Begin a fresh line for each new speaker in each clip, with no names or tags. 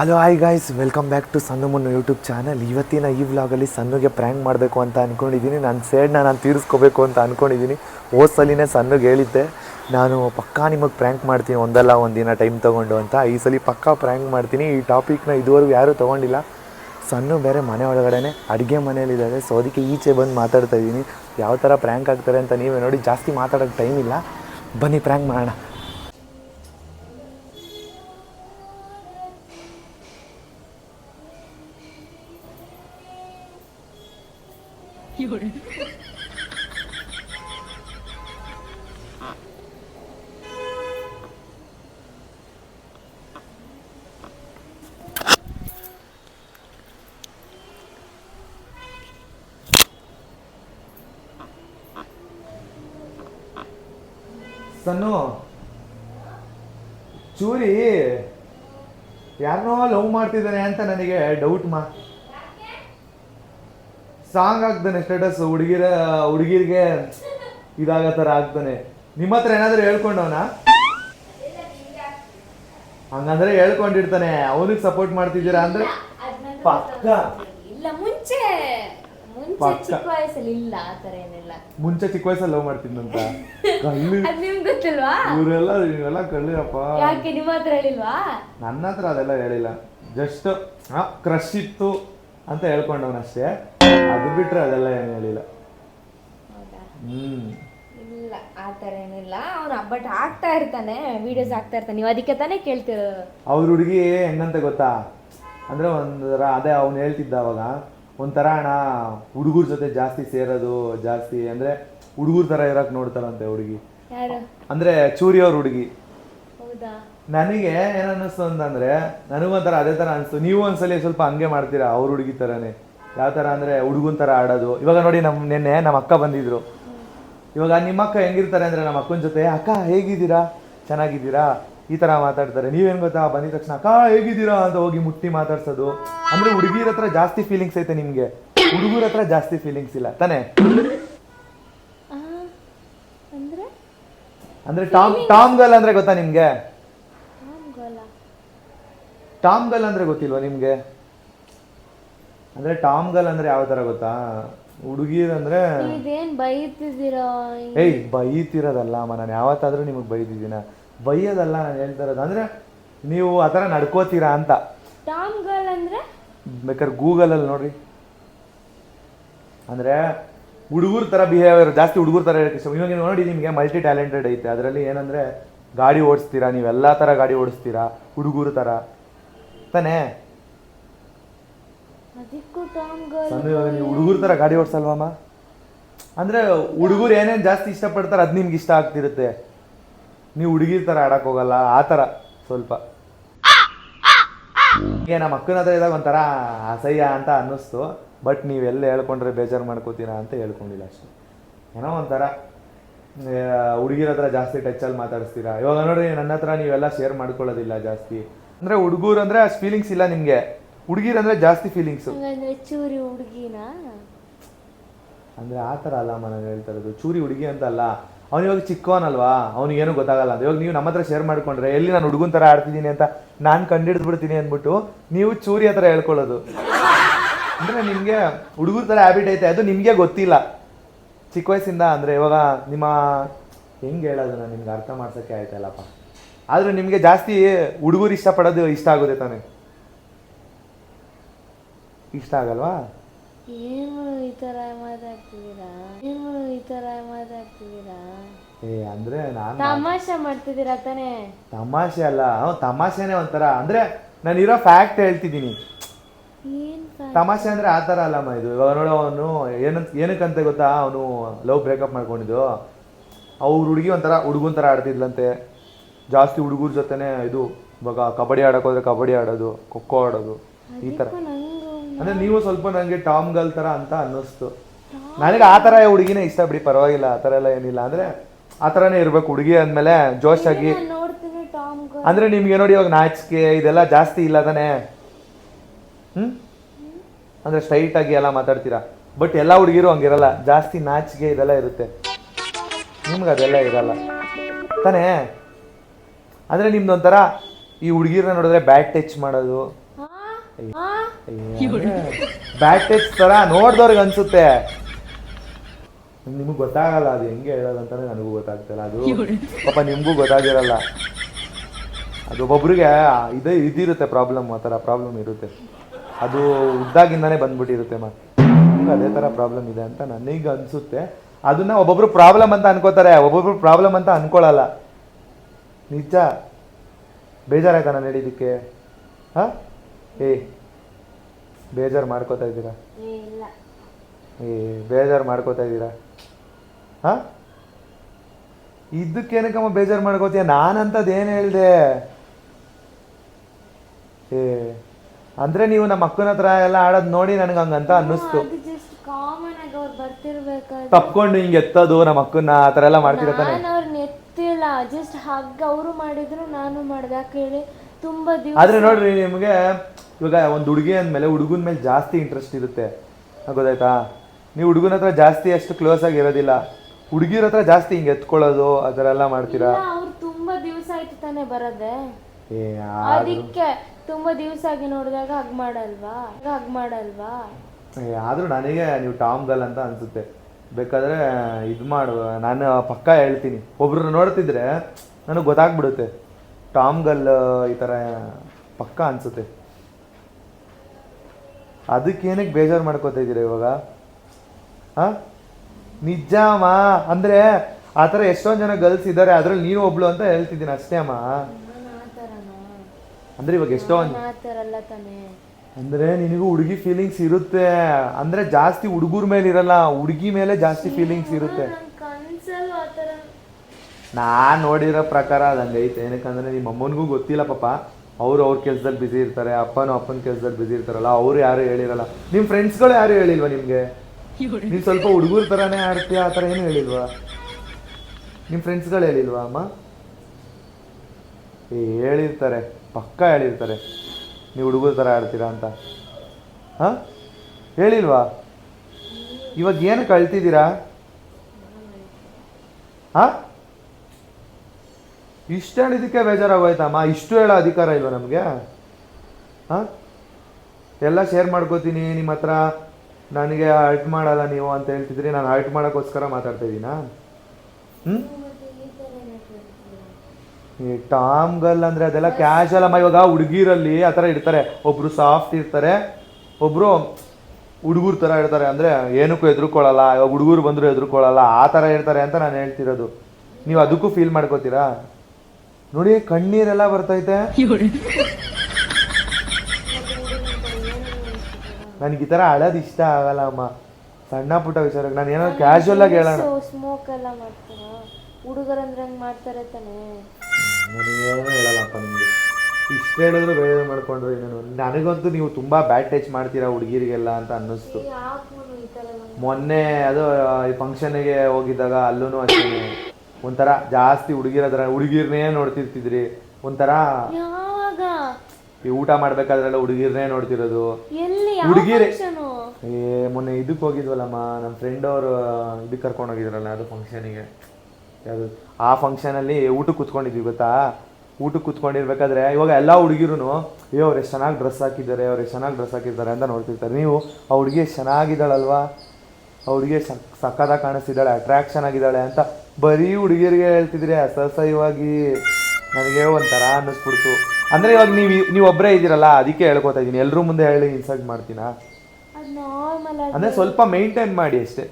Hello hi guys welcome back to ಸಣ್ಣ ಮುನ್ನು YouTube channel ಇವತ್ತಿನ ಈ ವ್ಲಾಗಲ್ಲಿ ಸಣ್ಣಗೆ ಪ್ರ್ಯಾಂಕ್ ಮಾಡಬೇಕು ಅಂತ ಅಂದ್ಕೊಂಡಿದ್ದೀನಿ ನನ್ನ ಸೇಡ್ನ ನಾನು ತೀರಿಸ್ಕೋಬೇಕು ಅಂತ ಅಂದ್ಕೊಂಡಿದ್ದೀನಿ ಹೋದ ಸಲಿನೇ ಸಣ್ಣಗೆ ಹೇಳಿದ್ದೆ, ನಾನು ಪಕ್ಕಾ ನಿಮಗೆ ಪ್ರ್ಯಾಂಕ್ ಮಾಡ್ತೀನಿ, ಒಂದಲ್ಲ, ಒಂದಿನ ಟೈಮ್ ತೊಗೊಂಡು ಅಂತ. ಈ ಸಲ ಪಕ್ಕಾ ಪ್ರ್ಯಾಂಕ್ ಮಾಡ್ತೀನಿ. ಈ ಟಾಪಿಕ್ನ ಇದುವರೆಗೂ ಯಾರೂ ತೊಗೊಂಡಿಲ್ಲ. ಸಣ್ಣ ಬೇರೆ ಮನೆ ಒಳಗಡೆ ಅಡುಗೆ ಮನೇಲಿದ್ದಾರೆ ಸೊ ಅದಕ್ಕೆ ಈಚೆ ಬಂದು ಮಾತಾಡ್ತಾ ಇದ್ದೀನಿ ಯಾವ ಥರ ಪ್ರ್ಯಾಂಕ್ ಆಗ್ತಾರೆ ಅಂತ ನೀವೇ ನೋಡಿ. ಜಾಸ್ತಿ ಮಾತಾಡೋಕ್ಕೆ ಟೈಮ್ ಇಲ್ಲ. ಬನ್ನಿ ಪ್ರ್ಯಾಂಕ್ ಮಾಡೋಣ. ಸನ್ನು ಚೂರಿ ಯಾರನ್ನೋ ಲವ್ ಮಾಡ್ತಿದ್ದಾನೆ ಅಂತ ನನಗೆ ಡೌಟ್ ಮಾ. ಸಾಂಗ್ ಆಗ್ತಾನೆ ಸ್ಟೇಟಸ್ ಹುಡುಗಿರ ಹುಡುಗಿರಿಗೆ ಇದಾಗೋ ಥರ ಆಗ್ತಾನೆ ನಿಮ್ಮ ಹತ್ರ ಏನಾದರೂ ಹೇಳ್ಕೊಂಡವನ? ಹಂಗಂದ್ರೆ ಹೇಳ್ಕೊಂಡಿರ್ತಾನೆ. ಅವನಿಗೆ ಸಪೋರ್ಟ್ ಮಾಡ್ತಿದ್ದೀರಾ ಅಂದ್ರೆ? ಪಕ್ಕ.
ಇಲ್ಲ ಮುಂಚೆ ಮುಂಚೆ. ಚಿಕ್ಕ ವಯಸ್ಸಲ್ಲಿ ಇಲ್ಲ ಏನಿಲ್ಲ.
ಮುಂಚೆ ಚಿಕ್ಕ ವಯಸ್ಸಲ್ಲಿ ಲವ್ ಮಾಡ್ತಿದ್ನಂತ? ಕಳ್ಳಿ.
ಅದ್ ನಿಮ್ಗೆ ಗೊತ್ತಿಲ್ವಾ?
ಇವರೆಲ್ಲ ಇವೆಲ್ಲ ಕಳ್ಳಿರಪ್ಪ
ಯಾಕೆ ನಿಮ್ಮ ಹತ್ರ ಹೇಳಿಲ್ವಾ?
ನನ್ನ ಹತ್ರ ಅದೆಲ್ಲ ಹೇಳಿಲ್ಲ. ಜಸ್ಟ್ ಕ್ರಶ್ ಇತ್ತು ಅಂತ ಹೇಳ್ಕೊಂಡವನಷ್ಟೇ. ಅದು ಬಿಟ್ರೆ ಅದೆಲ್ಲ ಏನು ಹೇಳಿಲ್ಲ.
ಹೌದಾ?
ಹ್ಮ್.
ಇಲ್ಲ ಆ ತರ ಏನಿಲ್ಲ. ಅವ್ನು ಬಟ್ ಆಗ್ತಾ ಇರ್ತಾನೆ ವಿಡಿಯೋಸ್ ಆಗ್ತಾ ಇರ್ತಾನೆ. ನೀವು ಅದಕ್ಕೆ ತಾನೇ ಕೇಳ್ತಿರೋದು
ಅವ್ರ ಹುಡುಗಿ ಹೆಂಗಂತ ಗೊತ್ತಾ? ಅಂದ್ರೆ ಒಂಥರ ಅದೇ ಅವ್ನು ಹೇಳ್ತಿದ್ದ ಅವಾಗ ಒಂಥರ ಅಣ್ಣ ಹುಡುಗರ ಜೊತೆ ಜಾಸ್ತಿ ಸೇರೋದು ಜಾಸ್ತಿ ಅಂದ್ರೆ ಹುಡುಗರ ತರ ಇರಕ್ ನೋಡ್ತಾರಂತೆ ಹುಡುಗಿ.
ಯಾರು?
ಅಂದ್ರೆ ಚೂರಿ ಅವ್ರ ಹುಡುಗಿ.
ಹೌದಾ?
ನನಗೆ ಏನನ್ನಿಸ್ತು ಅಂತಂದ್ರೆ ನನಗೊಂಥರ ಅದೇ ತರ ಅನಿಸ್ತು. ನೀವು ಒಂದ್ಸಲಿ ಸ್ವಲ್ಪ ಹಂಗೆ ಮಾಡ್ತೀರಾ ಅವ್ರ ಹುಡುಗಿ ಥರನೇ? ಯಾವ ಥರ ಅಂದ್ರೆ ಹುಡುಗನ್ ಥರ ಆಡೋದು. ಇವಾಗ ನೋಡಿ ನಮ್ಮ ನಿನ್ನೆ ನಮ್ಮ ಅಕ್ಕ ಬಂದಿದ್ರು. ಇವಾಗ ನಿಮ್ಮ ಅಕ್ಕ ಹೆಂಗಿರ್ತಾರೆ ಅಂದ್ರೆ ನಮ್ಮ ಅಕ್ಕನ ಜೊತೆ ಅಕ್ಕ ಹೇಗಿದ್ದೀರಾ? ಚೆನ್ನಾಗಿದ್ದೀರಾ? ಈ ತರ ಮಾತಾಡ್ತಾರೆ. ನೀವೇನ್ ಗೊತ್ತಾ? ಬಂದಿದ ತಕ್ಷಣ ಅಕ್ಕ ಹೇಗಿದ್ದೀರಾ? ಅಂತ ಹೋಗಿ ಮುಟ್ಟಿ ಮಾತಾಡ್ಸೋದು. ಅಂದ್ರೆ ಹುಡುಗಿರ ಹತ್ರ ಜಾಸ್ತಿ ಫೀಲಿಂಗ್ಸ್ ಐತೆ ನಿಮ್ಗೆ. ಹುಡುಗರ ಹತ್ರ ಜಾಸ್ತಿ ಫೀಲಿಂಗ್ಸ್ ಇಲ್ಲ. ತಾನೇ?
ಅಂದ್ರೆ?
ಟಾಮ್ ಟಾಮ್ ಗಲ್ ಅಂದ್ರೆ ಗೊತ್ತಾ ನಿಮ್ಗೆ? ಟಾಮ್ ಗಲ್ ಅಂದ್ರೆ ಗೊತ್ತಿಲ್ವಾ ನಿಮ್ಗೆ? ಅಂದ್ರೆ ಟಾಮ್ ಗಲ್ ಅಂದ್ರೆ ಯಾವ ತರ ಗೊತ್ತಾ? ಹುಡುಗಿ ಅಂದ್ರೆ
ಇದೇನ್ ಬೈತಿದ್ದೀರೋ?
ಏಯ್ ಬೈತಿರೋದಲ್ಲ ಅಮ್ಮ. ನಾನು ಯಾವತ್ತಾದ್ರೂ ನಿಮಗೆ ಬೈದಿದ್ದೀನ. ಬೈಯೋದಲ್ಲ ನಾನು ಹೇಳ್ತಾ ಇರೋದು ಅಂದ್ರೆ ನೀವು ಆ ಥರ ನಡ್ಕೋತೀರಾ ಅಂತ.
ಟಾಮ್ ಗರ್ಲ್ ಅಂದ್ರೆ?
ಬೇಕಾದ್ರೆ ಗೂಗಲಲ್ಲಿ ನೋಡ್ರಿ. ಅಂದ್ರೆ ಹುಡುಗರ ಥರ ಬಿಹೇವಿಯರ್ ಜಾಸ್ತಿ ಹುಡುಗರ ಥರ ಇರಕ್ಕೆ ಇಷ್ಟ. ಇವಾಗ ನೀವು ನೋಡಿ ನಿಮಗೆ ಮಲ್ಟಿ ಟ್ಯಾಲೆಂಟೆಡ್ ಐತೆ. ಅದರಲ್ಲಿ ಏನಂದ್ರೆ ಗಾಡಿ ಓಡಿಸ್ತೀರಾ ನೀವೆಲ್ಲ ಥರ ಗಾಡಿ ಓಡಿಸ್ತೀರಾ ಹುಡುಗರ ಥರ ತಾನೇ? ಹುಡುಗರ ಥರ ಗಾಡಿ ಓಡಿಸಲ್ವಮ್ಮ ಅಂದ್ರೆ ಹುಡುಗರು ಏನೇನು ಜಾಸ್ತಿ ಇಷ್ಟಪಡ್ತಾರೆ ಅದು ನಿಮ್ಗೆ ಇಷ್ಟ ಆಗ್ತಿರುತ್ತೆ. ನೀವು ಹುಡುಗಿರ ಥರ ಆಡಕ್ ಹೋಗಲ್ಲ, ಆ ಥರ ಸ್ವಲ್ಪ. ಈಗ ನಮ್ಮ ಅಕ್ಕನ ಹತ್ರ ಇದ್ದಾಗ ಒಂಥರ ಅಸಹ್ಯ ಅಂತ ಅನ್ನಿಸ್ತು. ಬಟ್ ನೀವೆಲ್ಲ ಹೇಳ್ಕೊಂಡ್ರೆ ಬೇಜಾರು ಮಾಡ್ಕೋತೀರಾ ಅಂತ ಹೇಳ್ಕೊಂಡಿಲ್ಲ ಅಷ್ಟೇ. ಏನೋ ಒಂಥರ ಹುಡುಗಿರ ಹತ್ರ ಜಾಸ್ತಿ ಟಚ್ಚಲ್ಲಿ ಮಾತಾಡಿಸ್ತೀರಾ. ಇವಾಗ ನೋಡ್ರಿ, ನನ್ನ ಹತ್ರ ನೀವೆಲ್ಲ ಶೇರ್ ಮಾಡ್ಕೊಳ್ಳೋದಿಲ್ಲ ಜಾಸ್ತಿ. ಅಂದರೆ ಹುಡುಗರು ಅಂದರೆ ಅಷ್ಟು ಫೀಲಿಂಗ್ಸ್ ಇಲ್ಲ ನಿಮಗೆ. ಹುಡುಗಿರಂದ್ರೆ ಜಾಸ್ತಿ ಫೀಲಿಂಗ್ಸ್
ಹಂಗಂದ್ರೆ ಚೂರಿ ಹುಡುಗಿನಾ?
ಅಂದ್ರೆ ಆ ಥರ ಅಲ್ಲಮ್ಮ ನಾನು ಹೇಳ್ತಾ ಇರೋದು. ಚೂರಿ ಹುಡುಗಿ ಅಂತ ಅಲ್ಲ ಅವ್ನು ಇವಾಗ ಚಿಕ್ಕವನಲ್ವಾ ಅವ್ನಿಗೇನು ಗೊತ್ತಾಗಲ್ಲ ಅಂತ. ಇವಾಗ ನೀವು ನಮ್ಮ ಹತ್ರ ಶೇರ್ ಮಾಡ್ಕೊಂಡ್ರೆ ಎಲ್ಲಿ ನಾನು ಹುಡುಗನ ತರ ಆಡ್ತಿದ್ದೀನಿ ಅಂತ ನಾನು ಕಂಡಿಡ್ದು ಬಿಡ್ತೀನಿ ಅಂದ್ಬಿಟ್ಟು ನೀವು ಚೂರಿ ಹತ್ರ ಹೇಳ್ಕೊಳ್ಳೋದು. ಅಂದ್ರೆ ನಿಮಗೆ ಹುಡುಗರ ಥರ ಹ್ಯಾಬಿಟ್ ಐತೆ ಅದು ನಿಮಗೆ ಗೊತ್ತಿಲ್ಲ. ಚಿಕ್ಕ ವಯಸ್ಸಿಂದ ಅಂದ್ರೆ ಇವಾಗ ನಿಮ್ಮ ಹೆಂಗೆ ಹೇಳೋದು ನಾನು ನಿಮ್ಗೆ ಅರ್ಥ ಮಾಡ್ಸೋಕ್ಕೆ ಆಯ್ತಲ್ಲಪ್ಪ ಆದ್ರೆ ನಿಮಗೆ ಜಾಸ್ತಿ ಹುಡುಗರು ಇಷ್ಟಪಡೋದು ಇಷ್ಟ ಆಗುತ್ತೆ ತಾನೇ? ಇಷ್ಟ ಆಗಲ್ವಾ?
ಏನು ಈ ತರ ಮಾತಾಡ್ತಿದ್ದೀರಾ? ಏನು ಈ ತರ ಮಾತಾಡ್ತಿದ್ದೀರಾ?
ಏ ಅಂದ್ರೆ ನಾನು
ತಮಾಷೆ ಮಾಡ್ತಿದ್ದೀರಾ ತಾನೇ?
ತಮಾಷೆ ಅಲ್ಲ ಅವ್ನು ತಮಾಷೆನೇ ಒಂಥರ. ಅಂದ್ರೆ ನಾನು ಇರೋ ಫ್ಯಾಕ್ಟ್ ಹೇಳ್ತಿದ್ದೀನಿ.
ಏನ್
ತಮಾಷೆ ಅಂದ್ರೆ ಆ ಥರ ಅಲ್ಲಮ್ಮ ಇದು. ಇವಾಗ ನೋಡೋ ಅವನು ಏನಂತ ಏನಕ್ಕಂತ ಗೊತ್ತಾ? ಅವನು ಲವ್ ಬ್ರೇಕಪ್ ಮಾಡ್ಕೊಂಡಿದ್ದು. ಅವ್ರ ಹುಡುಗಿ ಒಂಥರ ಹುಡುಗನ ಥರ ಆಡ್ತಿದ್ಲಂತೆ. ಜಾಸ್ತಿ ಹುಡುಗರ ಜೊತೆನೆ ಇದು ಇವಾಗ ಕಬಡ್ಡಿ ಆಡೋಕ್ಕೋದ್ರೆ ಕಬಡ್ಡಿ ಆಡೋದು ಖೋ ಖೋ ಆಡೋದು ಈ ಥರ
ನಂಗೂ
ಅಂದ್ರೆ ನೀವು ಸ್ವಲ್ಪ ನನಗೆ ಟಾಮ್ ಗರ್ಲ್ ತರ ಅಂತ ಅನ್ನಿಸ್ತು. ನನಗೆ ಆ ಥರ ಹುಡುಗಿನೇ ಇಷ್ಟ ಬಿಡಿ ಪರವಾಗಿಲ್ಲ ಆ ಥರ ಎಲ್ಲ ಏನಿಲ್ಲ. ಅಂದ್ರೆ ಆ ಥರನೇ ಇರ್ಬೇಕು ಹುಡುಗಿ ಅಂದಮೇಲೆ ಜೋಶಾಗಿ
ಆಗಿ ನೋಡ್ತೀನಿ ಟಾಮ್ ಗರ್ಲ್
ಅಂದ್ರೆ ನಿಮ್ಗೆ ನೋಡಿ ಇವಾಗ ನಾಚಿಕೆ ಇದೆಲ್ಲ ಜಾಸ್ತಿ ಇಲ್ಲ ತಾನೇ? ಹ್ಮ್? ಅಂದ್ರೆ ಸ್ಟ್ರೈಟ್ ಆಗಿ ಎಲ್ಲ ಮಾತಾಡ್ತೀರಾ? ಬಟ್ ಎಲ್ಲ ಹುಡುಗಿರು ಹಂಗಿರಲ್ಲ. ಜಾಸ್ತಿ ನಾಚಿಕೆ ಇದೆಲ್ಲ ಇರುತ್ತೆ. ನಿಮ್ಗೆ ಅದೆಲ್ಲ ಇರಲ್ಲ. ತಾನೇ? ಅಂದ್ರೆ ನಿಮ್ದೊಂಥರ ಈ ಹುಡುಗಿರನ್ನ ನೋಡಿದ್ರೆ ಬ್ಯಾಟ್ ಟಚ್ ಮಾಡೋದು
ಆ
ಬ್ಯಾಟ್ ಟಚ್ ತರ ನೋಡ್ದವ್ರಿಗೆ ಅನ್ಸುತ್ತೆ. ನಿಮ್ಗೆ ಗೊತ್ತಾಗಲ್ಲ ಅದು ಹೆಂಗೆ ಹೇಳೋದಂತಾನೆ ನನಗೂ ಗೊತ್ತಾಗ್ತಿಲ್ಲ. ಅದು ಪಾಪ ನಿಮಗೂ ಗೊತ್ತಾಗಿರಲ್ಲ. ಅದು ಒಬ್ಬೊಬ್ರಿಗೆ ಇದೇ ಇದಿರುತ್ತೆ ಪ್ರಾಬ್ಲಮ್ ಆ ಥರ ಪ್ರಾಬ್ಲಮ್ ಇರುತ್ತೆ. ಅದು ಉದ್ದಾಗಿಂದಾನೇ ಬಂದ್ಬಿಟ್ಟಿರುತ್ತೆ ಮತ್ತೆ ನಿಮ್ಗೆ ಅದೇ ಥರ ಪ್ರಾಬ್ಲಮ್ ಇದೆ ಅಂತ ನನಗೆ ಅನಿಸುತ್ತೆ. ಅದನ್ನ ಒಬ್ಬೊಬ್ರು ಪ್ರಾಬ್ಲಮ್ ಅಂತ ಅನ್ಕೋತಾರೆ. ಒಬ್ಬೊಬ್ರು ಪ್ರಾಬ್ಲಮ್ ಅಂತ ಅನ್ಕೊಳ್ಳಲ್ಲ ನಿಜ? ಬೇಜಾರಾಯ್ತಾ ನಾನು ಹೇಳಿದ್ದಕ್ಕೆ ಹಾಂ? ಏ ಬೇಜಾರು ಮಾಡ್ಕೋತಾ ಇದ್ದೀರಾ?
ಏ,
ಬೇಜಾರು ಮಾಡ್ಕೋತಾ ಇದ್ದೀರಾ? ಹಾ? ಇದಕ್ಕೇನಕ್ಕಮ್ಮ ಬೇಜಾರು ಮಾಡ್ಕೋತೀಯ? ಏನು ಹೇಳ್ದೆ? ಏ ಅಂದ್ರೆ ನೀವು ನಮ್ಮ ಅಕ್ಕನ ಹತ್ರ ಎಲ್ಲ ಆಡೋದು ನೋಡಿ ನನಗೆ ಹಂಗಂತ ಅನ್ನಿಸ್ತು. ತಪ್ಕೊಂಡು ಹಿಂಗೆ ಎತ್ತೋದು ನಮ್ಮ ಅಕ್ಕನ ಆ ಥರ ಎಲ್ಲ ಮಾಡ್ತೀರ ತಾನೆ?
ಎತ್ತಿಲ್ಲ ಜಸ್ಟ್ ಹಗ್ ಅವರು ಮಾಡಿದ್ರು ನಾನು ಮಾಡ್ದೆ. ಯಾಕೆ ಹೇಳಿ? ತುಂಬಾ
ಆದ್ರೆ ನೋಡ್ರಿ ನಿಮಗೆ ಇವಾಗ ಒಂದು ಹುಡುಗಿ ಅಂದಮೇಲೆ ಹುಡುಗನ ಮೇಲೆ ಜಾಸ್ತಿ ಇಂಟ್ರೆಸ್ಟ್ ಇರುತ್ತೆ. ಗೊತ್ತಾಯ್ತಾ? ನೀವು ಹುಡುಗನ ಹತ್ರ ಜಾಸ್ತಿ ಅಷ್ಟು ಕ್ಲೋಸ್ ಆಗಿ ಇರೋದಿಲ್ಲ. ಹುಡುಗಿರ ಹತ್ರ ಜಾಸ್ತಿ ಹಿಂಗೆ ಎತ್ಕೊಳ್ಳೋದು ಆ ಥರ ಎಲ್ಲ ಮಾಡ್ತೀರಾ?
ಅವ್ರು ತುಂಬಾ ದಿವಸ ಆಯ್ತು ತಾನೇ ಬರದೆ.
ಏ
ಅದಕ್ಕೆ ತುಂಬಾ ದಿವಸ ಆಗಿ ನೋಡಿದಾಗ ಹಗ್ ಮಾಡಲ್ವಾ? ಹಗ್ ಮಾಡಲ್ವಾ?
ಏ, ಆದ್ರೂ ನನಗೆ ನೀವು ಟಾಮ್ ಗಲ್ ಅಂತ ಅನ್ಸುತ್ತೆ. ಬೇಕಾದ್ರೆ ಇದು ಮಾಡುವ ನಾನು ಪಕ್ಕ ಹೇಳ್ತೀನಿ. ಒಬ್ರನ್ನ ನೋಡ್ತಿದ್ರೆ ನನಗೆ ಗೊತ್ತಾಗ್ಬಿಡುತ್ತೆ. ಟಾಮ್ ಗಲ್ ಈ ಥರ ಪಕ್ಕ ಅನ್ಸುತ್ತೆ. ಅದಕ್ಕೇನಕ್ಕೆ ಬೇಜಾರು ಮಾಡ್ಕೋತಾ ಇದ್ದೀರಾ ಇವಾಗ? ಹಾ? ನಿಜ ಅಮ್ಮ ಅಂದ್ರೆ ಆ ಥರ ಎಷ್ಟೊಂದು ಜನ ಗರ್ಲ್ಸ್ ಇದ್ದಾರೆ ಅದ್ರಲ್ಲಿ ನೀನು ಒಬ್ಳು ಅಂತ ಹೇಳ್ತಿದ್ದೀನಿ ಅಷ್ಟೇ ಅಮ್ಮ. ಅಂದ್ರೆ ಇವಾಗ ಎಷ್ಟೊಂದು ಅಂದರೆ ನಿನಗೂ ಹುಡುಗಿ ಫೀಲಿಂಗ್ಸ್ ಇರುತ್ತೆ. ಅಂದ್ರೆ ಜಾಸ್ತಿ ಹುಡುಗರ ಮೇಲೆ ಇರಲ್ಲ ಹುಡುಗಿ ಮೇಲೆ ಜಾಸ್ತಿ ಫೀಲಿಂಗ್ಸ್ ಇರುತ್ತೆ.
ನನ್
ನೋಡಿರೋ ಪ್ರಕಾರ ಅದು ಹಂಗೈತೆ ಏನಕ್ಕಂದ್ರೆ ನಿಮ್ಮ ಅಮ್ಮನಿಗೂ ಗೊತ್ತಿಲ್ಲ ಪಾಪ. ಅವ್ರು ಅವ್ರ ಕೆಲಸದಲ್ಲಿ ಬ್ಯುಸಿ ಇರ್ತಾರೆ, ಅಪ್ಪನೂ ಅಪ್ಪನ ಕೆಲಸದಲ್ಲಿ ಬ್ಯುಸಿ ಇರ್ತಾರಲ್ಲ, ಅವ್ರು ಯಾರು ಹೇಳಿರಲ್ಲ. ನಿಮ್ಮ ಫ್ರೆಂಡ್ಸ್ಗಳು ಯಾರು ಹೇಳಿಲ್ವಾ ನಿಮಗೆ? ನೀವು ಸ್ವಲ್ಪ ಹುಡುಗರ ಥರನೇ ಆಡ್ತೀಯ, ಆ ಥರ ಏನು ಹೇಳಿಲ್ವಾ? ನಿಮ್ಮ ಫ್ರೆಂಡ್ಸ್ಗಳು ಹೇಳಿಲ್ವಾ ಅಮ್ಮ? ಹೇಳಿರ್ತಾರೆ, ಪಕ್ಕ ಹೇಳಿರ್ತಾರೆ. ನೀವು ಹುಡುಗರ ಥರ ಆಡ್ತೀರಾ ಅಂತ. ಹಾಂ? ಹೇಳಿಲ್ವಾ? ಇವಾಗ ಏನು ಕಳ್ತಿದ್ದೀರಾ? ಹಾಂ? ಇಷ್ಟು ಹೇಳಿದ್ದಕ್ಕೆ ಬೇಜಾರಾಗೋಯ್ತಮ್ಮ? ಇಷ್ಟು ಹೇಳೋ ಅಧಿಕಾರ ಇಲ್ವಾ ನಮಗೆ? ಹಾಂ? ಎಲ್ಲ ಶೇರ್ ಮಾಡ್ಕೋತೀನಿ, ನಿಮ್ಮ ಹತ್ರ. ನನಗೆ ಹರ್ಟ್ ಮಾಡಲ್ಲ ನೀವು ಅಂತ ಹೇಳ್ತಿದ್ರಿ, ನಾನು ಹರ್ಟ್ ಮಾಡೋಕ್ಕೋಸ್ಕರ ಮಾತಾಡ್ತಾ ಇದ್ದೀನಾ? ಹ್ಞೂ ಈ ಟಾಮ್ ಗರ್ಲ್ ಅಂದರೆ ಅದೆಲ್ಲ ಕ್ಯಾಶುವಲ್ ಅಮ್ಮ ಇವಾಗ ಹುಡುಗಿರಲ್ಲಿ ಆ ಥರ ಇರ್ತಾರೆ ಒಬ್ಬರು ಸಾಫ್ಟ್ ಇರ್ತಾರೆ ಒಬ್ಬರು ಹುಡುಗರು ಥರ ಇರ್ತಾರೆ. ಅಂದರೆ ಏನಕ್ಕೂ ಹೆದ್ರುಕೊಳ್ಳಲ್ಲ, ಇವಾಗ ಹುಡುಗರು ಬಂದರೂ ಹೆದ್ರುಕೊಳ್ಳಲ್ಲ, ಆ ಥರ ಇರ್ತಾರೆ ಅಂತ ನಾನು ಹೇಳ್ತಿರೋದು. ನೀವು ಅದಕ್ಕೂ ಫೀಲ್ ಮಾಡ್ಕೋತೀರಾ? ನೋಡಿ ಕಣ್ಣೀರೆಲ್ಲ ಬರ್ತೈತೆ. ನನಗೆ ಈ ಥರ ಅಳೋದು ಇಷ್ಟ ಆಗಲ್ಲ ಅಮ್ಮ. ಸಣ್ಣ ಪುಟ್ಟ ವಿಚಾರಕ್ಕೆ ನಾನು ಏನೋ ಕ್ಯಾಶುವಲ್ ಆಗಿ ಹೇಳೋಣ.
ಸ್ಮೋಕ್ ಎಲ್ಲ ಮಾಡ್ತಾರ? ಹುಡುಗರಂದ್ರೆ ಹಂಗ್ ಮಾಡ್ತಾರೆ ತಾನೇ?
ನಾನೇನು ಹೇಳಲ್ಲಪ್ಪ ನಿಮಗೆ. ಇಷ್ಟು ಹೇಳಿದ್ರು ಬೇರೆ ಮಾಡ್ಕೊಂಡ್ರೆ ನಾನು ನನಗಂತೂ ನೀವು ತುಂಬ ಬ್ಯಾಡ್ ಟಚ್ ಮಾಡ್ತೀರಾ ಹುಡುಗಿರಿಗೆಲ್ಲ ಅಂತ ಅನ್ನಿಸ್ತು. ಮೊನ್ನೆ ಅದು ಈ ಫಂಕ್ಷನ್ಗೆ ಹೋಗಿದ್ದಾಗ ಅಲ್ಲೂ ಅಷ್ಟೇ. ಒಂಥರ ಜಾಸ್ತಿ ಹುಡುಗಿರದ್ರ ಹುಡುಗಿರ್ನೇ ನೋಡ್ತಿರ್ತಿದ್ರಿ. ಒಂಥರ
ಯಾವಾಗ?
ಈ ಊಟ ಮಾಡ್ಬೇಕಾದ್ರೆಲ್ಲ ಹುಡುಗಿರ್ನೇ ನೋಡ್ತಿರೋದು.
ಎಲ್ಲಿ? ಯಾವ
ಹುಡುಗಿರೇ ಏ ಮೊನ್ನೆ ಇದಕ್ಕೆ ಹೋಗಿದ್ವಲ್ಲಮ್ಮ. ನಮ್ಮ ಫ್ರೆಂಡ್ ಅವರು ಇದಕ್ಕೆ ಕರ್ಕೊಂಡು ಹೋಗಿದ್ರಲ್ಲ ಅದು ಫಂಕ್ಷನಿಗೆ ಯಾವುದು? ಆ ಫಂಕ್ಷನಲ್ಲಿ ಊಟಕ್ಕೆ ಕುತ್ಕೊಂಡಿದ್ವಿ ಗೊತ್ತಾ? ಊಟಕ್ಕೆ ಕುತ್ಕೊಂಡಿರ್ಬೇಕಾದ್ರೆ ಇವಾಗ ಎಲ್ಲ ಹುಡುಗಿರು ಅಯ್ಯೋ ಅವ್ರು ಎಷ್ಟು ಚೆನ್ನಾಗಿ ಡ್ರೆಸ್ ಹಾಕಿದ್ದಾರೆ ಅವ್ರು ಎಷ್ಟು ಚೆನ್ನಾಗಿ ಡ್ರೆಸ್ ಹಾಕಿದ್ದಾರೆ ಅಂತ ನೋಡ್ತಿರ್ತಾರೆ. ನೀವು ಆ ಹುಡುಗಿ ಎಷ್ಟು ಚೆನ್ನಾಗಿದ್ದಾಳಲ್ವಾ? ಆ ಹುಡುಗಿ ಸಕ್ ಸಕ್ಕದಾಗಿ ಕಾಣಿಸ್ತಿದ್ದಾಳೆ ಅಟ್ರಾಕ್ಷನ್ ಆಗಿದ್ದಾಳೆ ಅಂತ ಬರೀ ಹುಡುಗಿಯರಿಗೆ ಹೇಳ್ತಿದ್ರಿ ಅಸಹ್ಯವಾಗಿ ನನಗೆ ಒಂಥರ ಅನ್ನಿಸ್ಬಿಡ್ತು. ಅಂದರೆ ಇವಾಗ ನೀವು ನೀವು ಒಬ್ಬರೇ ಇದ್ದೀರಲ್ಲ ಅದಕ್ಕೆ ಹೇಳ್ಕೊತಾ ಇದ್ದೀನಿ. ಎಲ್ಲರೂ ಮುಂದೆ ಹೇಳಿ ಇನ್ಸಲ್ಟ್ ಮಾಡ್ತೀನಾ?
ಅದು ನಾರ್ಮಲ್ ಆಗಿ.
ಅಂದರೆ ಸ್ವಲ್ಪ ಮೇಂಟೈನ್ ಮಾಡಿ ಅಷ್ಟೇ.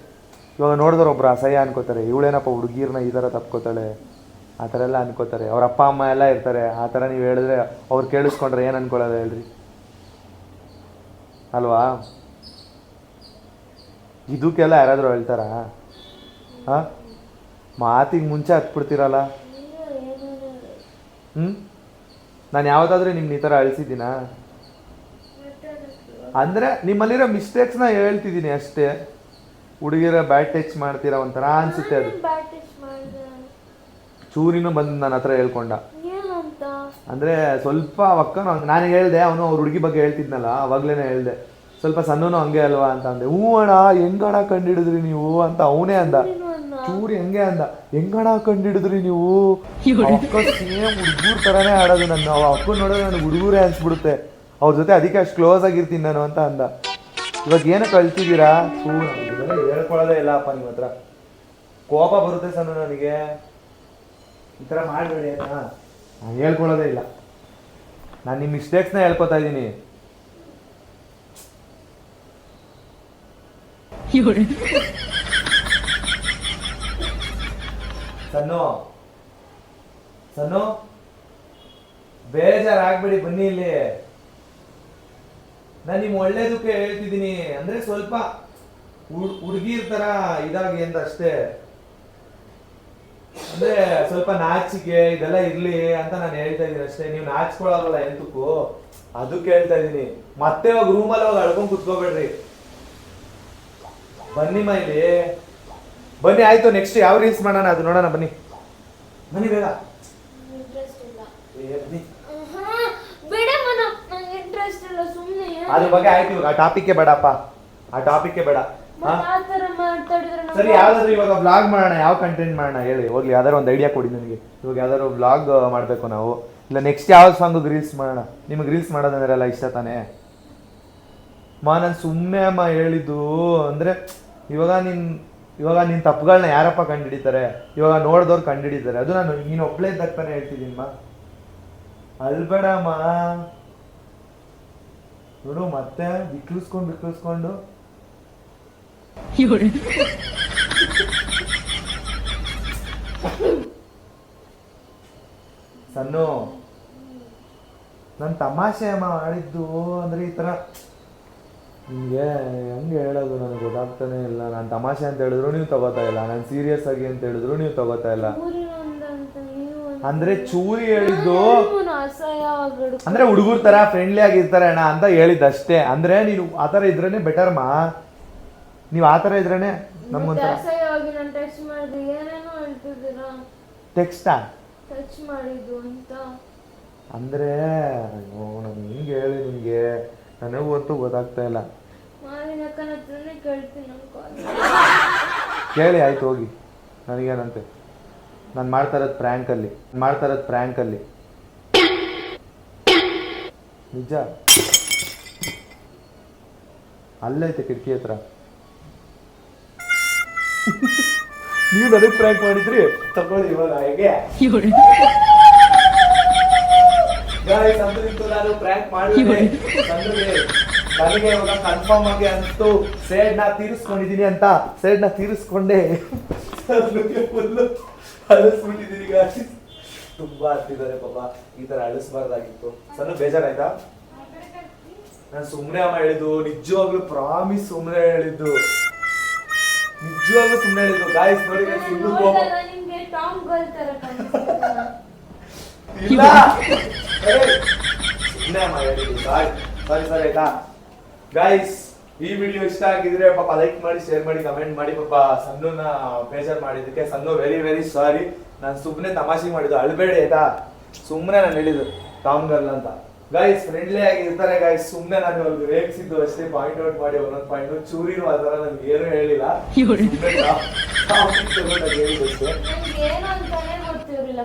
ಇವಾಗ ನೋಡಿದ್ರೆ ಒಬ್ರು ಅಸಹ್ಯ ಅನ್ಕೋತಾರೆ. ಇವಳೇನಪ್ಪ ಹುಡುಗಿರ್ನ ಈ ಥರ ತಪ್ಕೋತಾಳೆ? ಆ ಥರ ಎಲ್ಲ ಅನ್ಕೋತಾರೆ. ಅವ್ರ ಅಪ್ಪ ಅಮ್ಮ ಎಲ್ಲ ಇರ್ತಾರೆ. ಆ ಥರ ನೀವು ಹೇಳಿದ್ರೆ ಅವ್ರು ಕೇಳಿಸ್ಕೊಂಡ್ರೆ ಏನು ಅನ್ಕೊಳ್ಳೋದು ಹೇಳ್ರಿ? ಅಲ್ವಾ? ಇದಕ್ಕೆಲ್ಲ ಯಾರಾದರೂ ಹೇಳ್ತಾರಾ? ಹಾಂ? ಮಾತಿಗೆ ಮುಂಚೆ ಹತ್ಬಿಡ್ತೀರಲ್ಲ? ಹ್ಞೂ ನಾನು ಯಾವುದಾದ್ರೂ ನಿಮ್ಗೆ ಈ ಥರ ಅಳಿಸಿದ್ದೀನಾ? ಅಂದರೆ ನಿಮ್ಮಲ್ಲಿರೋ ಮಿಸ್ಟೇಕ್ಸ್ನ ಹೇಳ್ತಿದ್ದೀನಿ ಅಷ್ಟೇ. ಹುಡುಗಿರ ಬ್ಯಾಡ್ ಟಚ್ ಮಾಡ್ತೀರಾ ಒಂಥರ ಅನ್ಸುತ್ತೆ ಅದು. ಚೂರಿನೂ ಬಂದು ನನ್ನ ಹತ್ರ ಹೇಳ್ಕೊಂಡ. ಅಂದರೆ ಸ್ವಲ್ಪ ಅಕ್ಕನು ನಾನು ಹೇಳ್ದೆ ಅವನು ಅವ್ರ ಹುಡುಗಿ ಬಗ್ಗೆ ಹೇಳ್ತಿದ್ನಲ್ಲ ಅವಾಗ್ಲೇ ಹೇಳ್ದೆ. ಸ್ವಲ್ಪ ಸಣ್ಣನು ಹಂಗೆ ಅಲ್ವಾ ಅಂತ ಅಂದೆ. ಹ್ಞೂ ಅಣ್ಣ ಹೆಂಗಣ ಕಂಡಿಡಿದ್ರಿ ನೀವು ಅಂತ ಅವನೇ ಅಂದ. ಚೂರಿ ಹೆಂಗೆ ಅಂದ. ಹೆಂಗಣ ಕಂಡಿಡಿದ್ರಿ ನೀವು? ಅಕ್ಕ ಸೇಮ್ ಹುಡುಗರ ಥರನೇ ಆಡೋದು ನನ್ನ ಅವ ಅಕ್ಕ ನೋಡಿದ್ರೆ ನನಗೆ ಹುಡುಗರೇ ಅನ್ಸ್ಬಿಡುತ್ತೆ. ಅವ್ರ ಜೊತೆ ಅದಕ್ಕೆ ಅಷ್ಟು ಕ್ಲೋಸ್ ಆಗಿರ್ತೀನಿ ನಾನು ಅಂತ ಅಂದ. ಇವಾಗ ಏನೋ ಕಳ್ತಿದ್ದೀರಾ? ಸೂ ಇಲ್ಲ ಹೇಳ್ಕೊಳ್ಳೋದೇ ಇಲ್ಲಪ್ಪ ನಿಮ್ಮ ಹತ್ರ. ಕೋಪ ಬರುತ್ತೆ ಸಣ್ಣ ನನಗೆ. ಈ ಥರ ಮಾಡಬೇಡಿ ಆಯ್ತಾ ನಾನು ಹೇಳ್ಕೊಳ್ಳೋದೇ ಇಲ್ಲ. ನಾನು ನಿಮ್ಮ ಮಿಸ್ಟೇಕ್ಸ್ನ ಹೇಳ್ಕೊತಾ ಇದ್ದೀನಿ. ಸನ್ನು ಸನ್ನು ಬೇಜಾರಾಗ್ಬೇಡಿ, ಬನ್ನಿ ಇಲ್ಲಿ. ನಾನು ನಿಮ್ ಒಳ್ಳೇದಕ್ಕೆ ಹೇಳ್ತಿದ್ದೀನಿ. ಅಂದ್ರೆ ಸ್ವಲ್ಪ ಹುಡುಗಿರ್ ತರ ಇದಾಗಿ ಅಂತ ಅಷ್ಟೇ. ಅಂದ್ರೆ ಸ್ವಲ್ಪ ನಾಚಿಕೆ, ಇದೆಲ್ಲ ಇರ್ಲಿ ಅಂತ ನಾನು ಹೇಳ್ತಾ ಇದ್ದೀನಿ ಅಷ್ಟೇ. ನೀವು ನಾಚ್ಕೊಳಲ್ಲ ಎಂತಕ್ಕೂ. ಅದಕ್ಕೆ ಹೇಳ್ತಾ ಇದೀನಿ ಮತ್ತೆ ಹೋಗಿ ರೂಮಲ್ಲಿ ಹೋಗಿ ಅಳ್ಕೊಂಡ್ ಕುತ್ಕೋಬೇಡ್ರಿ. ಬನ್ನಿ ಇಲ್ಲಿ ಬನ್ನಿ, ಆಯ್ತು ನೆಕ್ಸ್ಟ್ ಯಾವ ರೀಲ್ಸ್ ಮಾಡೋಣ? ಅದು ನೋಡೋಣ, ಬನ್ನಿ. ಬನ್ನಿ ಬೇಗ. ಅದ್ರ ಬಗ್ಗೆ ಆಯ್ತು ಆ ಟಾಪಿಕ್ಗೆ ಬೇಡಪ್ಪ. ಆ ಟಾಪಿಕ್ಗೆ ಬೇಡ. ಸರಿ, ಯಾವ್ದಾದ್ರು ಇವಾಗ ಬ್ಲಾಗ್ ಮಾಡೋಣ, ಯಾವ ಕಂಟೆಂಟ್ ಮಾಡೋಣ ಹೇಳಿ. ಹೋಗ್ಲಿ ಯಾವ್ದಾರು ಒಂದು ಐಡಿಯಾ ಕೊಡಿ ನನಗೆ. ಇವಾಗ ಯಾವ್ದಾದ್ರು ಬ್ಲಾಗ್ ಮಾಡಬೇಕು ನಾವು. ಇಲ್ಲ ನೆಕ್ಸ್ಟ್ ಯಾವ ಸಾಂಗ್ ರೀಲ್ಸ್ ಮಾಡೋಣ? ನಿಮಗೆ ರೀಲ್ಸ್ ಮಾಡೋದಂದ್ರೆ ಎಲ್ಲ ಇಷ್ಟ ತಾನೇ? ಮಾ, ನಾನು ಸುಮ್ಮನೆ ಅಮ್ಮ ಹೇಳಿದ್ದು, ಅಂದ್ರೆ ಇವಾಗ ನಿನ್ ಇವಾಗ ನಿನ್ನ ತಪ್ಪುಗಳನ್ನ ಯಾರಪ್ಪ ಕಂಡಿಡಿತಾರೆ? ಇವಾಗ ನೋಡ್ದವ್ರು ಕಂಡಿಡಿತಾರೆ ಅದು ನಾನು ನೀನು ಒಬ್ಳೇ ಇದ್ದಾಗ ತಾನೇ ಹೇಳ್ತಿದ್ದೀನಿ ಮಾ ಅಲ್ಬೇಡಮ್ಮ ನೋಡು ಮತ್ತೆ ಬಿಕ್ಲಿಸ್ಕೊಂಡು ಬಿಕ್ಲಿಸ್ಕೊಂಡು ಸಣ್ಣ ನನ್ನ ತಮಾಷೆ ಅಮ್ಮ ಮಾಡಿದ್ದು ಅಂದ್ರೆ ಈ ಥರ ನಿಮಗೆ ಹೆಂಗೆ ಹೇಳೋದು ನನಗೆ ಗೊತ್ತಾಗ್ತಾನೆ ಇಲ್ಲ. ನಾನು ತಮಾಷೆ ಅಂತ ಹೇಳಿದ್ರು ನೀವು ತಗೋತಾ ಇಲ್ಲ. ನಾನು ಸೀರಿಯಸ್ ಆಗಿ ಅಂತ ಹೇಳಿದ್ರು ನೀವು ತಗೋತಾ ಇಲ್ಲ. ಅಂದ್ರೆ ಚೂರಿ ಹೇಳಿದ್ದು. ಅಂದ್ರೆ ಹುಡುಗರ ತರ ಫ್ರೆಂಡ್ಲಿ ಆಗಿರ್ತಾರೆ ಅಣ್ಣ ಅಂತ ಹೇಳಿದ್ದಷ್ಟೇ ಅಂದ್ರೆ ನೀನು ಆ ಥರ ಇದ್ರೇನೆ ಬೆಟರ್ ಮಾ? ನೀವು ಆ ಥರ ಇದ್ರೇನೆ ನಮ್ಗೊಂಥರ. ಟೆಕ್ಸ್ಟಾ ಅಂದ್ರೆ ಅಯ್ಯೋ ನಾನು ಹಿಂಗೆ ಹೇಳಿ ನಿಮಗೆ? ನನಗೂ ಅಂತೂ ಗೊತ್ತಾಗ್ತಾ ಇಲ್ಲ.
ಮಾವಿನ ಅಕ್ಕನ ಹತ್ರನೇ ಕೇಳ್ತೀನಿ ಅನ್ಕೊಂಡು
ಕೇಳಿ ಆಯ್ತು ಹೋಗಿ. ನನಗೇನಂತೆ? ನಾನು ಮಾಡ್ತಾ ಇರೋದು ಪ್ರ್ಯಾಂಕಲ್ಲಿ ಮಾಡ್ತಾ ಇರೋದು ಪ್ರ್ಯಾಂಕಲ್ಲಿ ನಿಜ? ಅಲ್ಲೈತೆ ಕಿಟಕಿ ಹತ್ರ. ನೀವು ನನಗೆ ಪ್ರ್ಯಾಂಕ್ ಮಾಡಿದ್ರಿ? ತಗೊಳ್ಳಿ ಇವಾಗ ಹೇಗೆ. ಅಂತೂ ನಾನು ಪ್ರ್ಯಾಂಕ್ ಮಾಡಿದ್ರೆ ನನಗೆ ಇವಾಗ ಕನ್ಫರ್ಮ್ ಆಗಿ ಅಂತೂ ಸೇಡ್ ನಾ ತೀರಿಸ್ಕೊಂಡಿದ್ದೀನಿ ಅಂತ. ಸೇಡ್ ನಾ ತೀರಿಸ್ಕೊಂಡೆ. Full ಅಳಿಸ್ಬಿಟ್ಟಿದ್ದೀನಿ guys. ತುಂಬಾ ಹತ್ತಿದ್ದಾರೆ ಪಾಪ. ಈ ತರ ಅಳಿಸ್ಬಾರ್ದಾಗಿತ್ತು ಸಣ್ಣ ಬೇಜಾರಾಯ್ತಾ? ನಾನು ಸುಮ್ನೆ ಅಮ್ಮ ಹೇಳಿದ್ದು ನಿಜವಾಗ್ಲೂ ಪ್ರಾಮಿಸ್ ಸುಮ್ನೆ ಹೇಳಿದ್ದು. ನಿಜವಾಗ್ಲೂ ಸುಮ್ಮನೆ ಹೇಳಿದ್ದು. ಗಾಯಸ್ ನೋಡಿ? ಇಲ್ಲ! ಸಾರಿ ಸಾರಿ ಸರಿ ಆಯ್ತಾ ಗೈಸ್ ಈ ವಿಡಿಯೋ ಇಷ್ಟ ಆಗಿದ್ರೆ ಪಾಪ ಲೈಕ್ ಮಾಡಿ ಶೇರ್ ಮಾಡಿ ಕಮೆಂಟ್ ಮಾಡಿ ಪಾಪ ಸಣ್ಣನ ಬೇಜಾರ್ ಮಾಡಿದ್ದಕ್ಕೆ ಸಣ್ಣ ವೆರಿ ವೆರಿ ಸಾರಿ ನಾನು ಸುಮ್ಮನೆ ತಮಾಷೆ ಮಾಡಿದ್ದು ಅಳ್ಬೇಡಿ ಆಯ್ತಾ? ಸುಮ್ಮನೆ ನಾನು ಹೇಳಿದ್ದು ಟಾಮ್ ಗರ್ಲ್ ಅಂತ. ಗೈಸ್ ಫ್ರೆಂಡ್ಲಿ ಆಗಿರ್ತಾರೆ ಗೈಸ್ ಸುಮ್ಮನೆ ನಾನು ಅವ್ರಿಗೆ ರೇಗಿಸಿದ್ದು ಅಷ್ಟೇ ಪಾಯಿಂಟ್ ಔಟ್ ಮಾಡಿ ಒಂದೊಂದು ಪಾಯಿಂಟ್ ಚೂರಿರು ಆ ಥರ ನನ್ಗೆ ಏನೂ ಹೇಳಿಲ್ಲ. ಹೇಳಿದ್ದಷ್ಟೇ.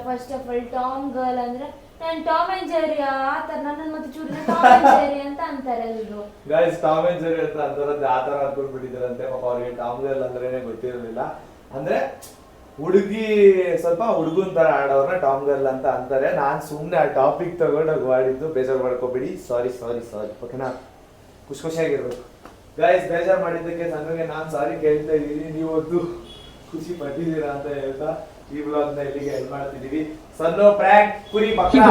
First of all tom girl ಅಂದ್ರೆ ನಾನು ಟಾಮ್ ಅಂಡ್ ಜೆರಿ ನನ್ನ ಮತ್ತೆ ಅಂತ ಅಂತಾರೆ
ಅಂತ ಆ ತರ ಅನ್ಕೊಂಡ್ಬಿಟ್ಟಿದ್ದಾರಂತೆ ಪಾಪ ಅವ್ರಿಗೆ ಟಾಮ್ ಗರ್ಲ್ ಅಂದ್ರೇನೆ ಗೊತ್ತಿರಲಿಲ್ಲ ಅಂದ್ರೆ ಹುಡುಗಿ ಸ್ವಲ್ಪ ಹುಡುಗನ್ ತರ ಆಡೋರ್ನ ಟಾಮ್ ಗರ್ಲ್ ಅಂತ ಅಂತಾರೆ. ನಾನ್ ಸುಮ್ನೆ ಆ ಟಾಪಿಕ್ ತಗೊಂಡೋಗಿ ಮಾಡಿದ್ದು ಬೇಜಾರ್ ಮಾಡ್ಕೋಬೇಡಿ. ಸಾರಿ ಸಾರಿ ಸಾರಿ ಓಕೆನಾ ಖುಷಿ ಖುಷಿಯಾಗಿರ್ಬೇಕು. ಗಾಯ್ಸ್ ಬೇಜಾರ್ ಮಾಡಿದ್ದಕ್ಕೆ ನನಗೆ ನಾನ್ ಸಾರಿ ಕೇಳ್ತಾ ಇದ್ದೀನಿ. ನೀವೊಂದು ಖುಷಿ ಪಟ್ಟಿದ್ದೀರಾ ಅಂತ ಹೇಳ್ತಾ ಈ ಬ್ಲಾಗ್ನ ಇಲ್ಲಿಗೆ ಎಂಡ್ ಮಾಡ್ತಿದೀವಿ ಸನ್ನೋ ಪ್ರ್ಯಾಂಕ್ ಕುರಿ ಮಕ್ಕಳ.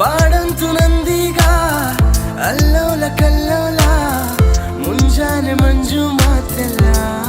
ಪಾಡಂತು ನಂದೀಗ ಅಲ್ಲೋಲ ಕಲ್ಲೋಲ ಮುಂಜಾನೆ ಮಂಜು ಮಾತೆಲ್ಲ.